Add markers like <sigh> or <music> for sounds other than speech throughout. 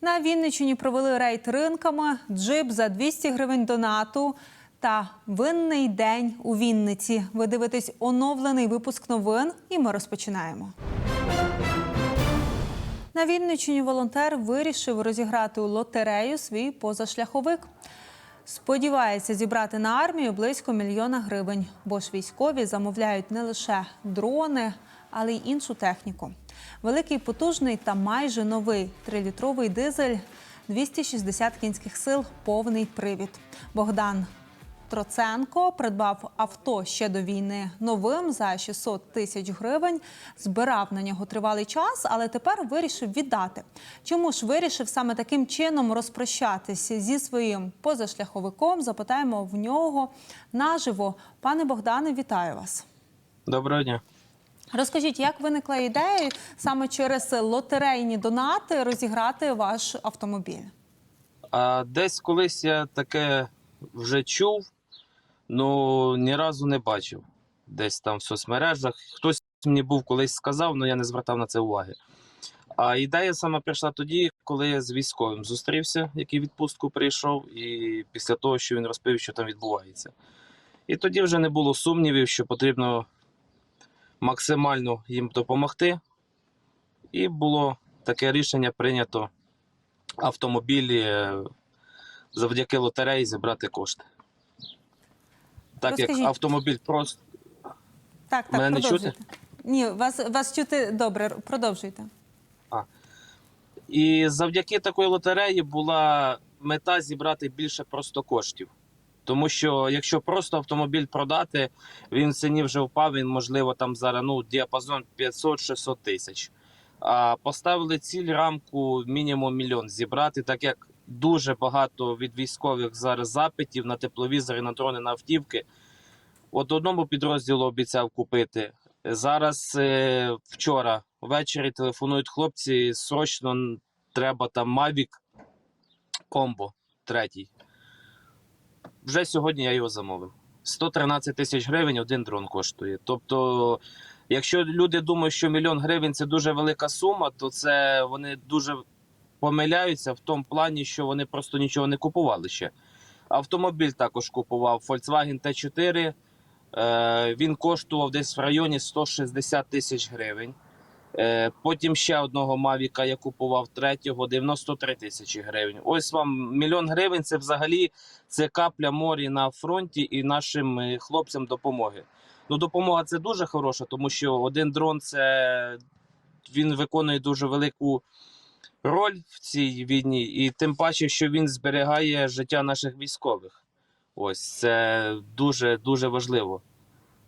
На Вінниччині провели рейд ринками, джип за 200 гривень донату та винний день у Вінниці. Ви дивитесь оновлений випуск новин, і ми розпочинаємо. На Вінниччині волонтер вирішив розіграти у лотерею свій позашляховик. Сподівається зібрати на армію близько мільйона гривень, бо ж військові замовляють не лише дрони, але й іншу техніку. Великий потужний та майже новий трилітровий дизель, 260 кінських сил, повний привід. Богдан Троценко придбав авто ще до війни новим за 600 тисяч гривень. Збирав на нього тривалий час, але тепер вирішив віддати. Чому ж вирішив саме таким чином розпрощатися зі своїм позашляховиком? Запитаємо в нього наживо. Пане Богдане, вітаю вас. Доброго дня. Розкажіть, як виникла ідея саме через лотерейні донати розіграти ваш автомобіль? А десь колись я таке вже чув, але ні разу не бачив. Десь там в соцмережах. Хтось мені був колись сказав, але я не звертав на це уваги. А ідея саме прийшла тоді, коли я з військовим зустрівся, який відпустку прийшов, і після того, що він розповів, що там відбувається. І тоді вже не було сумнівів, що потрібно максимально їм допомогти. І було таке рішення прийнято автомобілі е, завдяки лотереї зібрати кошти. Так Розкажіть. як автомобіль просто Так, так, Мене не продовжуйте. Ні, вас, вас чути добре, продовжуйте. І завдяки такої лотереї була мета зібрати більше просто коштів. Тому що якщо просто автомобіль продати, він в ціні вже впав, він можливо там зараз ну, діапазон 500-600 тисяч. А поставили ціль рамку мінімум мільйон зібрати, так як дуже багато від військових зараз запитів на тепловізори, на дрони, на автівки. От одному підрозділу обіцяв купити. Зараз е, вчора ввечері телефонують хлопці, срочно треба там Mavic Combo третій. Вже сьогодні я його замовив. 113 тисяч гривень один дрон коштує. Тобто, якщо люди думають, що мільйон гривень це дуже велика сума, то це вони дуже помиляються в тому плані, що вони просто нічого не купували ще. Автомобіль також купував Volkswagen T4. Е, він коштував десь в районі 160 тисяч гривень. Е, потім ще одного Мавіка я купував третього 93 тисячі гривень. Ось вам мільйон гривень. Це взагалі це капля морі на фронті і нашим е, хлопцям допомоги. Ну, допомога це дуже хороша, тому що один дрон це він виконує дуже велику роль в цій війні, і тим паче, що він зберігає життя наших військових. Ось це дуже дуже важливо.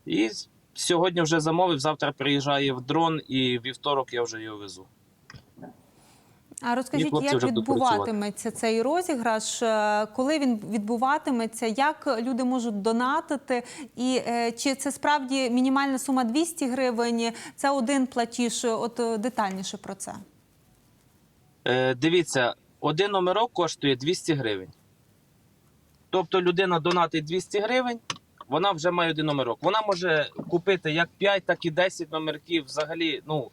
І сьогодні вже замовив. Завтра приїжджає в дрон, і вівторок я вже його везу. А розкажіть, як відбуватиметься цей розіграш? Е, Коли він відбуватиметься? Як люди можуть донатити? І е, чи це справді мінімальна сума 200 гривень? Це один платіж? От е, детальніше про це. Е, дивіться, один номерок коштує 200 гривень. Тобто людина донатить 200 гривень, вона вже має один номерок. Вона може купити як 5, так і 10 номерків. Взагалі, ну,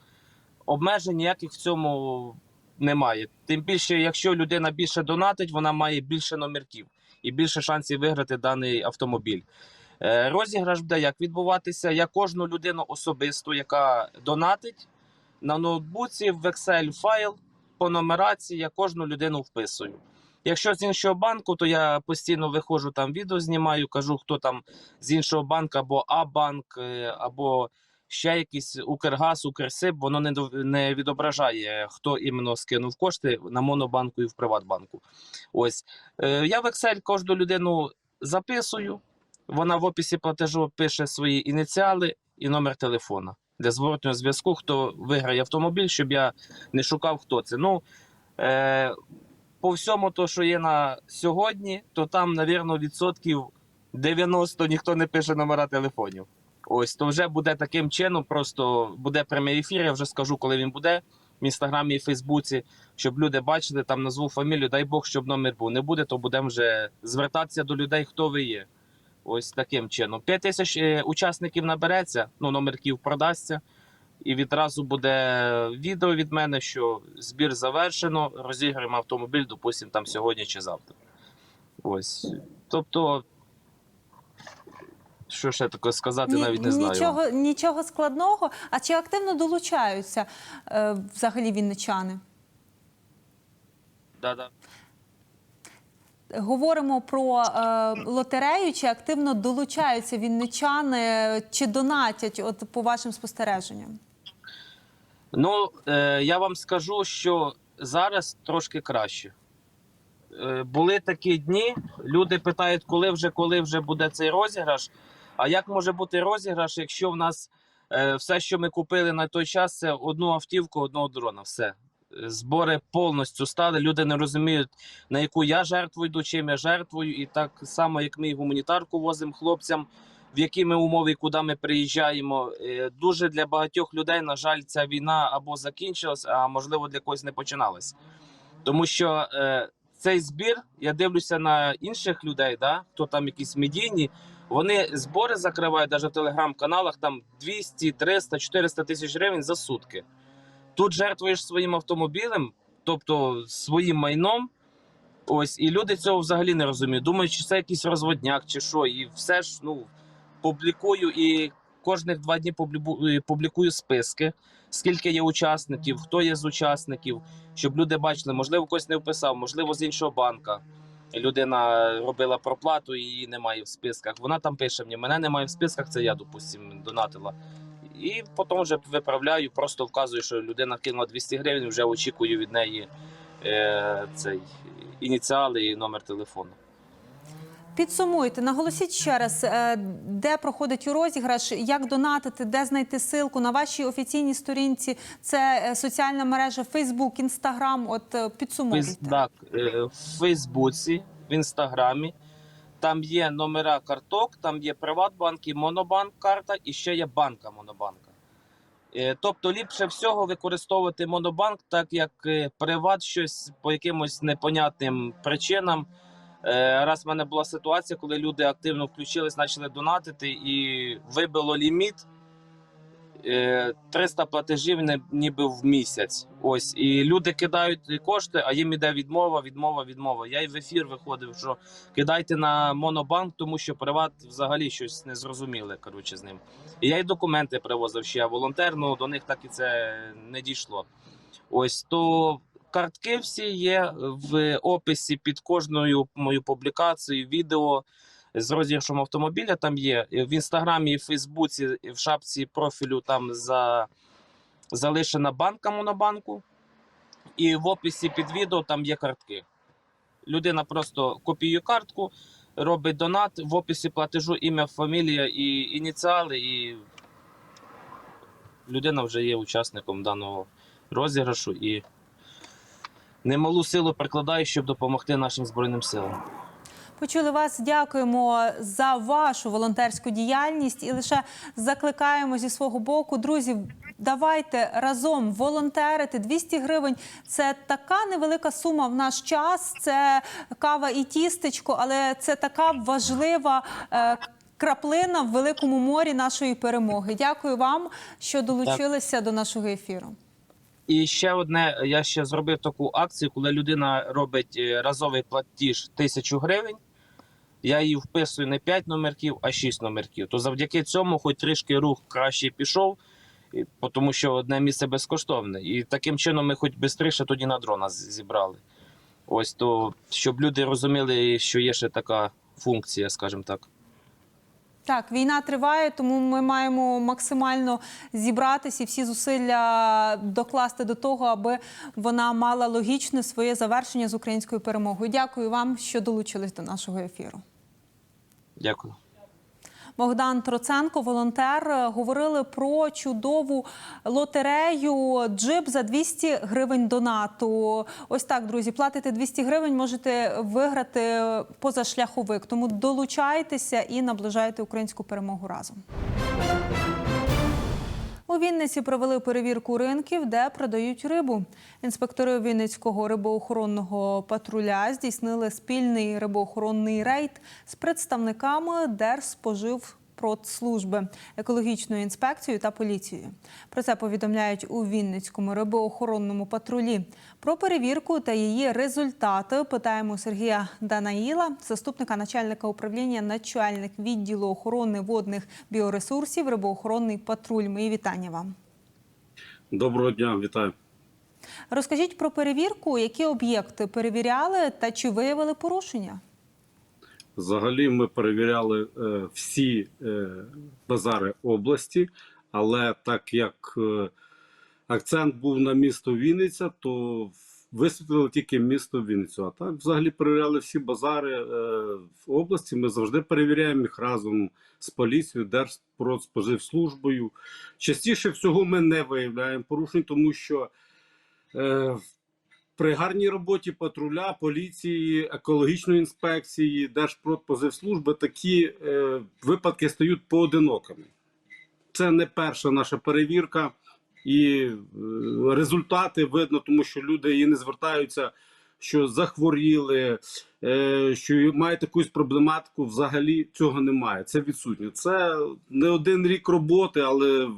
обмежень ніяких в цьому немає. Тим більше, якщо людина більше донатить, вона має більше номерків і більше шансів виграти даний автомобіль. Е, Розіграш буде як відбуватися. Я кожну людину особисто, яка донатить на ноутбуці в Excel файл по нумерації, я кожну людину вписую. Якщо з іншого банку, то я постійно виходжу там відео знімаю, кажу, хто там з іншого банку, або А-банк, е, або ще якийсь Укргаз, Укрсиб, воно не, не відображає, хто іменно скинув кошти на Монобанку і в Приватбанку. Ось. Е, Я в Excel кожну людину записую, вона в описі платежу пише свої ініціали і номер телефона для зворотнього зв'язку, хто виграє автомобіль, щоб я не шукав, хто це. Ну, е, по всьому, то, що є на сьогодні, то там, навірно, відсотків 90 ніхто не пише номера телефонів. Ось, то вже буде таким чином, просто буде прямий ефір, я вже скажу, коли він буде. в інстаграмі і Фейсбуці, щоб люди бачили там назву фамілію. Дай Бог, щоб номер був. Не буде, то будемо вже звертатися до людей, хто ви є. Ось таким чином. 5 тисяч е, учасників набереться, ну номерків продасться. І відразу буде відео від мене, що збір завершено, розіграємо автомобіль, допустимо, там сьогодні чи завтра. Ось. Тобто, що ще таке сказати, Ні- навіть не знаю. Нічого, нічого складного. А чи активно долучаються е, взагалі вінничани? Да-да. Говоримо про е, лотерею, чи активно долучаються вінничани, чи донатять, от по вашим спостереженням? Ну, е, я вам скажу, що зараз трошки краще. Е, були такі дні, люди питають, коли вже, коли вже буде цей розіграш. А як може бути розіграш, якщо в нас е, все, що ми купили на той час, це одну автівку, одного дрона. Все. Збори повністю стали. Люди не розуміють, на яку я жертву йду, чим я жертвую. І так само, як ми гуманітарку возимо хлопцям, в які ми умови куди ми приїжджаємо. Е, Дуже для багатьох людей, на жаль, ця війна або закінчилась, а можливо для когось не починалась. Тому що е, цей збір, я дивлюся на інших людей, да, хто там якісь медійні, вони збори закривають навіть в телеграм-каналах там 200, 300, 400 тисяч гривень за сутки. Тут жертвуєш своїм автомобілем, тобто своїм майном. Ось, і люди цього взагалі не розуміють. Думають, чи це якийсь розводняк, чи що. І все ж ну, публікую і кожних два дні публікую списки, скільки є учасників, хто є з учасників, щоб люди бачили, можливо, когось не вписав, можливо, з іншого банка. Людина робила проплату і її немає в списках. Вона там пише мені, мене немає в списках, це я, допустимо, донатила. І потім вже виправляю, просто вказую, що людина кинула 200 гривень, вже очікую від неї е, цей ініціали і номер телефону. Підсумуйте, наголосіть ще раз, е, де проходить розіграш, як донатити, де знайти ссылку на вашій офіційній сторінці. Це е, соціальна мережа Facebook, Instagram. От е, підсумуйте. Так, в Фейсбуці, в Інстаграмі. Там є номера карток, там є Приватбанк і Монобанк карта, і ще є банка Монобанка. Е, Тобто ліпше всього використовувати Монобанк, так як е, Приват щось по якимось непонятним причинам. Е, Раз в мене була ситуація, коли люди активно включились, почали донатити і вибило ліміт. Е, 300 платежів не- ніби в місяць. Ось і люди кидають кошти, а їм іде відмова, відмова, відмова. Я й в ефір виходив, що кидайте на монобанк, тому що приват взагалі щось незрозуміле. Коротше, з ним. І я й документи привозив ще волонтер, ну до них так і це не дійшло. Ось то картки всі є в описі під кожною мою публікацією, відео з розіграшем автомобіля. Там є в інстаграмі, і в Фейсбуці, в шапці профілю там за залишена банка монобанку. І в описі під відео там є картки. Людина просто копіює картку, робить донат, в описі платежу ім'я, фамілія і ініціали, і людина вже є учасником даного розіграшу і немалу силу прикладає, щоб допомогти нашим Збройним силам. Почули вас. Дякуємо за вашу волонтерську діяльність і лише закликаємо зі свого боку, друзі. Давайте разом волонтерити 200 гривень. Це така невелика сума в наш час. Це кава і тістечко, але це така важлива. е, Краплина в великому морі нашої перемоги. Дякую вам, що долучилися до нашого ефіру. І ще одне, я ще зробив таку акцію, коли людина робить е, разовий платіж тисячу гривень. Я її вписую не 5 номерків, а 6 номерків. То завдяки цьому, хоч трішки рух краще пішов, тому що одне місце безкоштовне. І таким чином ми хоч швидше тоді на дрона зібрали. Ось то, щоб люди розуміли, що є ще така функція, скажімо так. Так, війна триває, тому ми маємо максимально зібратися і всі зусилля докласти до того, аби вона мала логічне своє завершення з українською перемогою. Дякую вам, що долучились до нашого ефіру. Дякую. Богдан Троценко, волонтер, е, говорили про чудову лотерею джип за 200 гривень донату. Ось так, друзі, платите 200 гривень, можете виграти позашляховик. Тому долучайтеся і наближайте українську перемогу разом. У Вінниці провели перевірку ринків, де продають рибу. Інспектори Вінницького рибоохоронного патруля здійснили спільний рибоохоронний рейд з представниками Держспоживпродслужби, екологічною інспекцією та поліцією. Про це повідомляють у Вінницькому рибоохоронному патрулі. Про перевірку та її результати питаємо Сергія Данаїла, заступника начальника управління, начальник відділу охорони водних біоресурсів, рибоохоронний патруль. Мої вітання вам. Доброго дня, вітаю. Розкажіть про перевірку, які об'єкти перевіряли та чи виявили порушення? Взагалі, ми перевіряли е, всі е, базари області, але так як е, акцент був на місто Вінниця, то висвітлили тільки місто Вінницю. А так, взагалі, перевіряли всі базари в області. Ми завжди перевіряємо їх разом з поліцією, Держпродспоживслужбою. Частіше всього ми не виявляємо порушень, тому що. При гарній роботі патруля, поліції, екологічної інспекції, Держпродпозивслужби такі е, випадки стають поодинокими. Це не перша наша перевірка, і е, результати видно, тому що люди і не звертаються, що захворіли, е, що мають якусь проблематику. Взагалі цього немає. Це відсутнє. Це не один рік роботи, але е,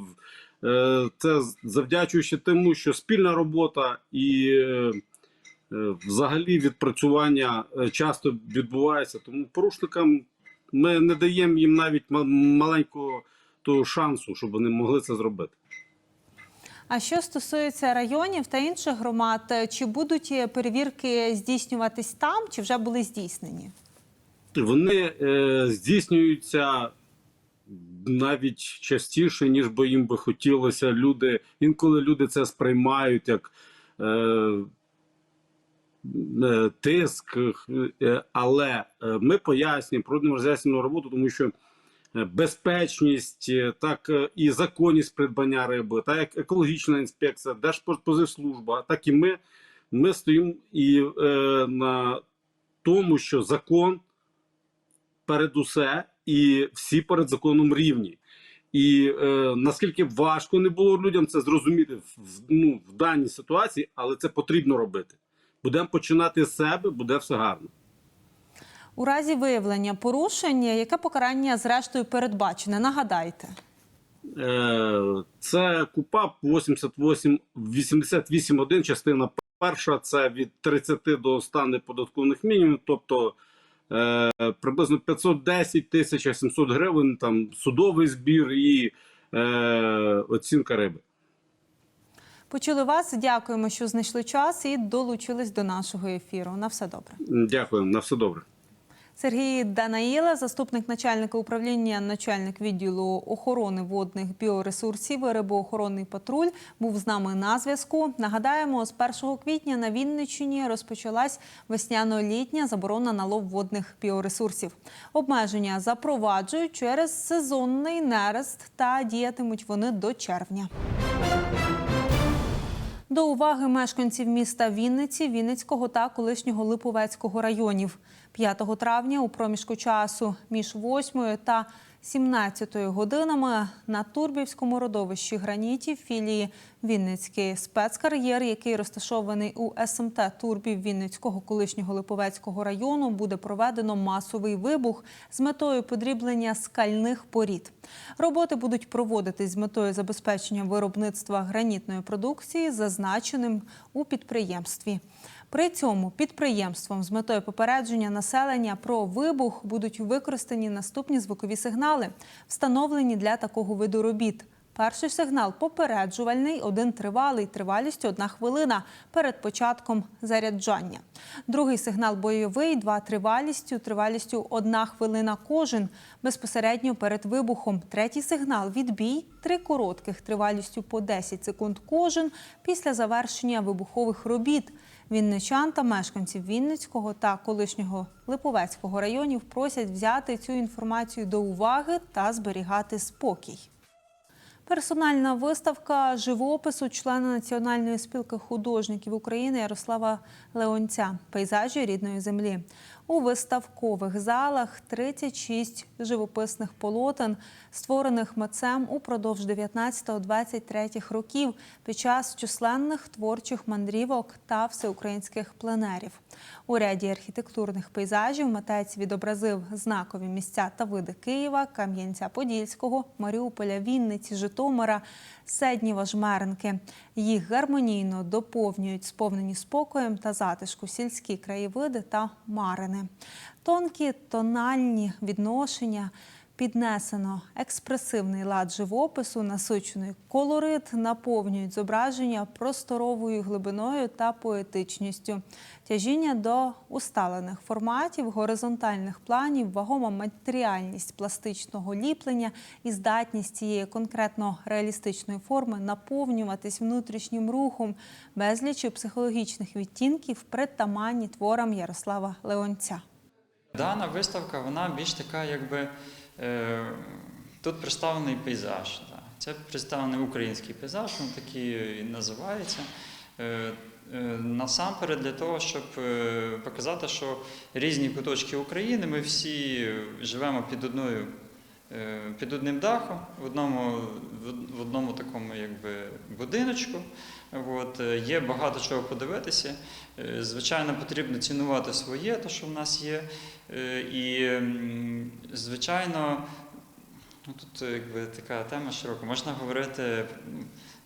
це завдячуючи тому, що спільна робота і. е, Е, Взагалі відпрацювання е, часто відбувається, тому порушникам ми не даємо їм навіть маленького того шансу, щоб вони могли це зробити. А що стосується районів та інших громад, чи будуть перевірки здійснюватись там, чи вже були здійснені? Вони е, здійснюються навіть частіше, ніж би їм би хотілося. Люди інколи люди це сприймають як е, е, тиск, е, але е, ми пояснюємо, проводимо роз'яснену роботу, тому що безпечність, так і законність придбання риби, так як екологічна інспекція, Держпозивслужба, так і ми, ми стоїмо і е, на тому, що закон перед усе, і всі перед законом рівні. І е, наскільки важко не було людям це зрозуміти в, ну, в даній ситуації, але це потрібно робити. Будемо починати з себе, буде все гарно. У разі виявлення порушень, яке покарання зрештою передбачене? Нагадайте. Е, це КУПАП 88 88.1, частина перша. Це від 30 до 100 неподаткових мінімумів, тобто е, приблизно 510 тисяч 700 гривень, там судовий збір і е, оцінка риби. Почули вас. Дякуємо, що знайшли час і долучились до нашого ефіру. На все добре. Дякую, на все добре. Сергій Данаїла, заступник начальника управління, начальник відділу охорони водних біоресурсів, рибоохоронний патруль, був з нами на зв'язку. Нагадаємо, з 1 квітня на Вінниччині розпочалась весняно-літня заборона на лов водних біоресурсів. Обмеження запроваджують через сезонний нерест та діятимуть вони до червня. До уваги мешканців міста Вінниці, Вінницького та колишнього Липовецького районів. 5 травня у проміжку часу між 8 та 17 годинами на Турбівському родовищі гранітів філії Вінницький спецкар'єр, який розташований у СМТ Турбів Вінницького колишнього Липовецького району, буде проведено масовий вибух з метою подріблення скальних порід. Роботи будуть проводитись з метою забезпечення виробництва гранітної продукції, зазначеним у підприємстві. При цьому підприємством з метою попередження населення про вибух будуть використані наступні звукові сигнали, встановлені для такого виду робіт. Перший сигнал попереджувальний, один тривалий тривалістю одна хвилина перед початком заряджання. Другий сигнал бойовий, два тривалістю, тривалістю одна хвилина кожен безпосередньо перед вибухом. Третій сигнал відбій, три коротких тривалістю по 10 секунд кожен після завершення вибухових робіт. Вінничан та мешканців Вінницького та колишнього Липовецького районів просять взяти цю інформацію до уваги та зберігати спокій. Персональна виставка живопису члена Національної спілки художників України Ярослава Леонця Пейзажі рідної землі. У виставкових залах 36 живописних полотен, створених митцем упродовж 19-23 років під час численних творчих мандрівок та всеукраїнських пленерів. У ряді архітектурних пейзажів митець відобразив знакові місця та види Києва, Кам'янця-Подільського, Маріуполя, Вінниці, Житомира, Седніва, Жмеренки. Їх гармонійно доповнюють сповнені спокоєм та затишку сільські краєвиди та марини. Тонкі тональні відношення піднесено експресивний лад живопису, насичений колорит наповнюють зображення просторовою глибиною та поетичністю. Тяжіння до усталених форматів, горизонтальних планів, вагома матеріальність пластичного ліплення і здатність цієї конкретно реалістичної форми наповнюватись внутрішнім рухом, безлічі психологічних відтінків притаманні творам Ярослава Леонця. Дана виставка, вона більш така, якби тут представлений пейзаж. Це представлений український пейзаж, він такий називається. Е, е, насамперед для того, щоб е, показати, що різні куточки України, ми всі живемо під одною. Е, Під одним дахом, в одному, в одному такому якби, будиночку. От, е, є багато чого подивитися. Е, Звичайно, потрібно цінувати своє, те, що в нас є. І, звичайно, ну, тут якби така тема широка. Можна говорити,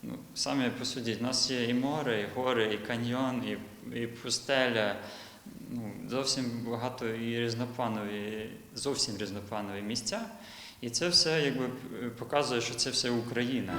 ну, самі посудіть, у нас є і море, і гори, і каньйон, і, і пустеля. Ну, зовсім багато і різнопланові, зовсім різнопланові місця. І це все якби показує, що це все Україна.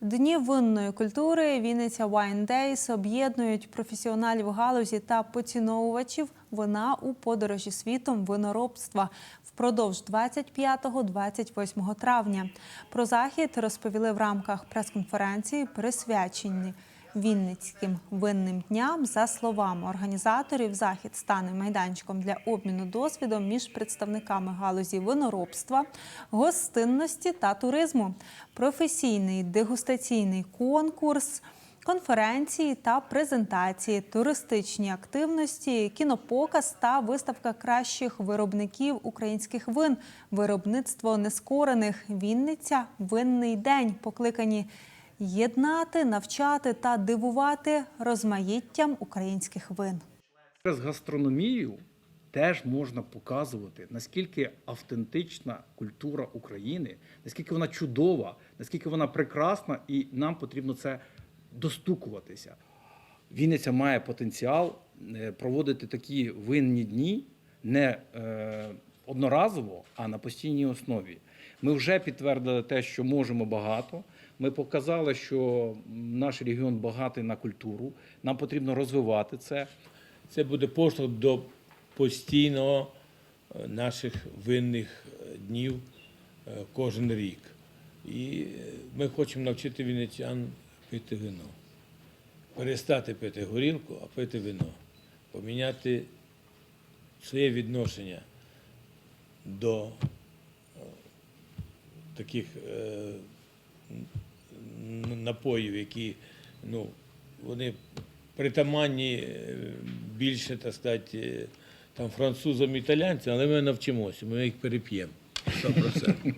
Дні винної культури Вінниця Wine Days об'єднують професіоналів галузі та поціновувачів вина у подорожі світом виноробства впродовж 25-28 травня. Про захід розповіли в рамках прес-конференції, присвячені Вінницьким винним дням. За словами організаторів, захід стане майданчиком для обміну досвідом між представниками галузі виноробства, гостинності та туризму, професійний дегустаційний конкурс. Конференції та презентації, туристичні активності, кінопоказ та виставка кращих виробників українських вин, виробництво нескорених, Вінниця, винний день, покликані єднати, навчати та дивувати розмаїттям українських вин. Через гастрономію теж можна показувати, наскільки автентична культура України, наскільки вона чудова, наскільки вона прекрасна, і нам потрібно це достукуватися. Вінниця має потенціал е, проводити такі винні дні не е, одноразово, а на постійній основі. Ми вже підтвердили те, що можемо багато. Ми показали, що наш регіон багатий на культуру. Нам потрібно розвивати це. Це буде поштовх до постійного е, наших винних е, днів е, кожен рік. І ми хочемо навчити вінничан пити вино. Перестати пити горілку, а пити вино. Поміняти своє відношення до таких напоїв, які ну, вони притаманні е, більше, так сказати, е, там французам, італійцям, але ми навчимося, ми їх переп'ємо. 100%.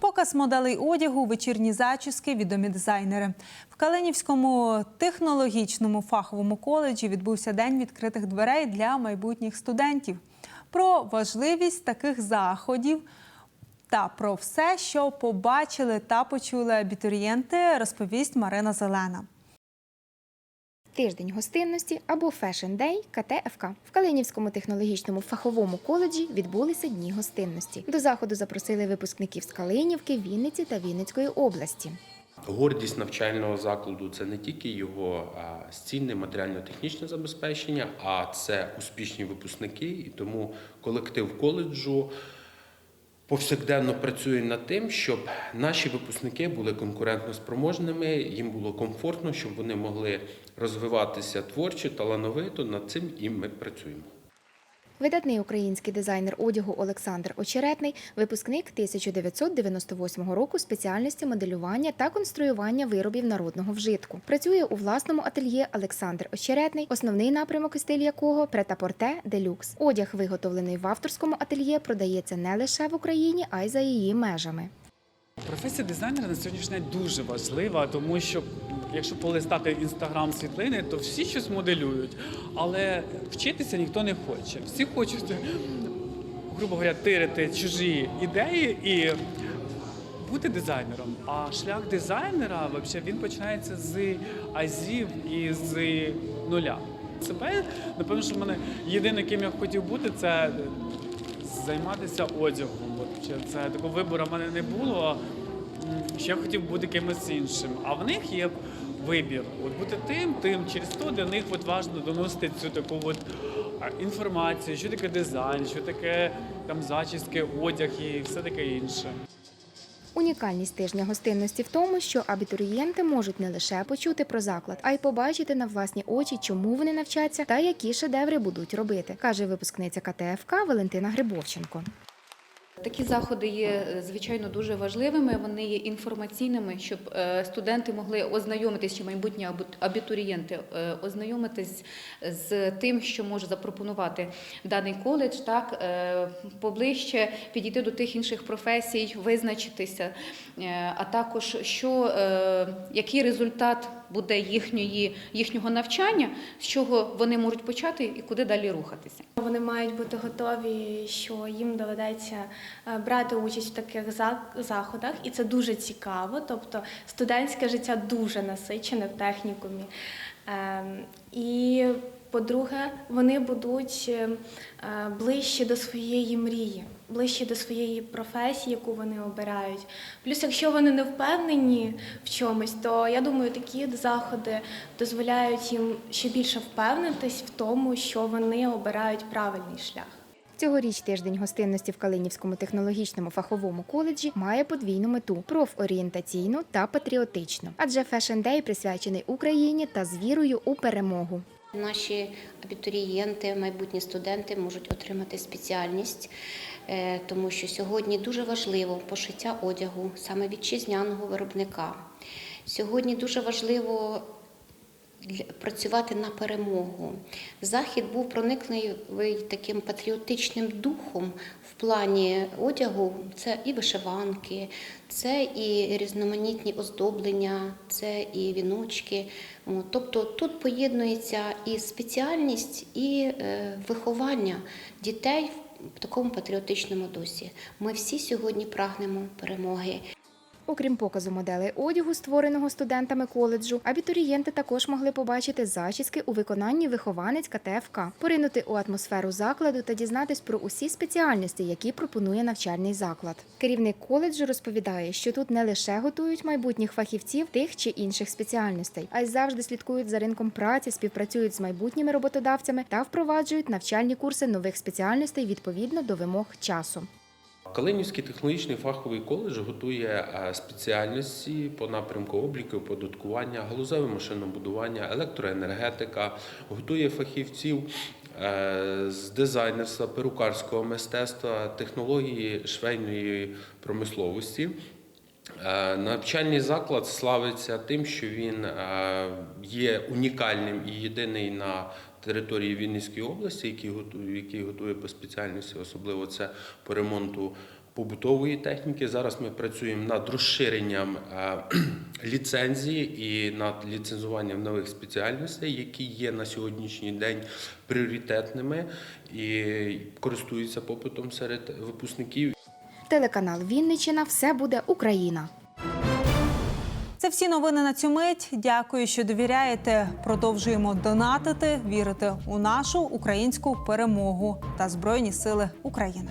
Показ моделей одягу, вечірні зачіски, відомі дизайнери. В Калинівському технологічному фаховому коледжі відбувся день відкритих дверей для майбутніх студентів. Про важливість таких заходів та про все, що побачили та почули абітурієнти, розповість Марина Зелена. Тиждень гостинності або Fashion Day КТФК. В Калинівському технологічному фаховому коледжі відбулися дні гостинності. До заходу запросили випускників з Калинівки, Вінниці та Вінницької області. Гордість навчального закладу це не тільки його а, стільне матеріально-технічне забезпечення, а це успішні випускники. І тому колектив коледжу повсякденно працює над тим, щоб наші випускники були конкурентно спроможними, їм було комфортно, щоб вони могли розвиватися творчо, талановито. Над цим і ми працюємо. Видатний український дизайнер одягу Олександр Очеретний, випускник 1998 року спеціальності моделювання та конструювання виробів народного вжитку. Працює у власному ательє Олександр Очеретний, основний напрямок і стиль якого претапорте делюкс. Одяг, виготовлений в авторському ательє, продається не лише в Україні, а й за її межами. Професія дизайнера на сьогоднішній день дуже важлива, тому що якщо полистати інстаграм світлини, то всі щось моделюють, але вчитися ніхто не хоче. Всі хочуть, грубо говоря, тирити чужі ідеї і бути дизайнером. А шлях дизайнера взагалі, він починається з азів і з нуля. Себе, напевно, що в мене єдине, ким я хотів бути, це займатися одягом. Чи це такого вибору в мене не було. Ще я хотів бути кимось іншим. А в них є вибір. От бути тим, тим, через то для них от важливо доносити цю таку от інформацію, що таке дизайн, що таке там зачіски, одяг і все таке інше. Унікальність тижня гостинності в тому, що абітурієнти можуть не лише почути про заклад, а й побачити на власні очі, чому вони навчаться та які шедеври будуть робити, каже випускниця КТФК Валентина Грибовченко. Такі заходи є е, звичайно дуже важливими. Вони є інформаційними, щоб е, студенти могли ознайомитись, чи майбутні абітурієнти е, ознайомитись з тим, що може запропонувати даний коледж, так поближче підійти до тих інших професій, визначитися, а також що який результат буде їхньої їхнього навчання, з чого вони можуть почати і куди далі рухатися. Вони мають бути готові, що їм доведеться е, брати участь в таких заходах, і це дуже цікаво. Тобто студентське життя дуже насичене в технікумі. Ем, І, по-друге, вони будуть е, ближче до своєї мрії, ближче до своєї професії, яку вони обирають. Плюс, якщо вони не впевнені в чомусь, то я думаю, такі заходи дозволяють їм ще більше впевнитись в тому, що вони обирають правильний шлях. Цьогоріч тиждень гостинності в Калинівському технологічному фаховому коледжі має подвійну мету профорієнтаційну та патріотичну. Адже Fashion Day присвячений Україні та з вірою у перемогу. Наші абітурієнти, майбутні студенти можуть отримати спеціальність, тому що сьогодні дуже важливо пошиття одягу саме вітчизняного виробника. Сьогодні дуже важливо працювати на перемогу. Захід був проникнений таким патріотичним духом в плані одягу. Це і вишиванки, це і різноманітні оздоблення, це і віночки. Тобто тут поєднується і спеціальність, і е, виховання дітей в такому патріотичному дусі. Ми всі сьогодні прагнемо перемоги. Окрім показу моделей одягу, створеного студентами коледжу, абітурієнти також могли побачити зачіски у виконанні вихованець КТФК, поринути у атмосферу закладу та дізнатись про усі спеціальності, які пропонує навчальний заклад. Керівник коледжу розповідає, що тут не лише готують майбутніх фахівців тих чи інших спеціальностей, а й завжди слідкують за ринком праці, співпрацюють з майбутніми роботодавцями та впроваджують навчальні курси нових спеціальностей відповідно до вимог часу. Калинівський технологічний фаховий коледж готує е, спеціальності по напрямку обліку, оподаткування, галузеве машинобудування, електроенергетика, готує фахівців е, з дизайнерства, перукарського мистецтва, технології швейної промисловості. Е, Навчальний заклад славиться тим, що він є унікальним і єдиний на території Вінницької області, який готує, який готує по спеціальності, особливо це по ремонту побутової техніки. Зараз ми працюємо над розширенням е, <clears throat> ліцензії і над ліцензуванням нових спеціальностей, які є на сьогоднішній день пріоритетними і користуються попитом серед випускників. Телеканал Вінничина все буде Україна. Це всі новини на цю мить. Дякую, що довіряєте. Продовжуємо донатити, вірити у нашу українську перемогу та Збройні Сили України.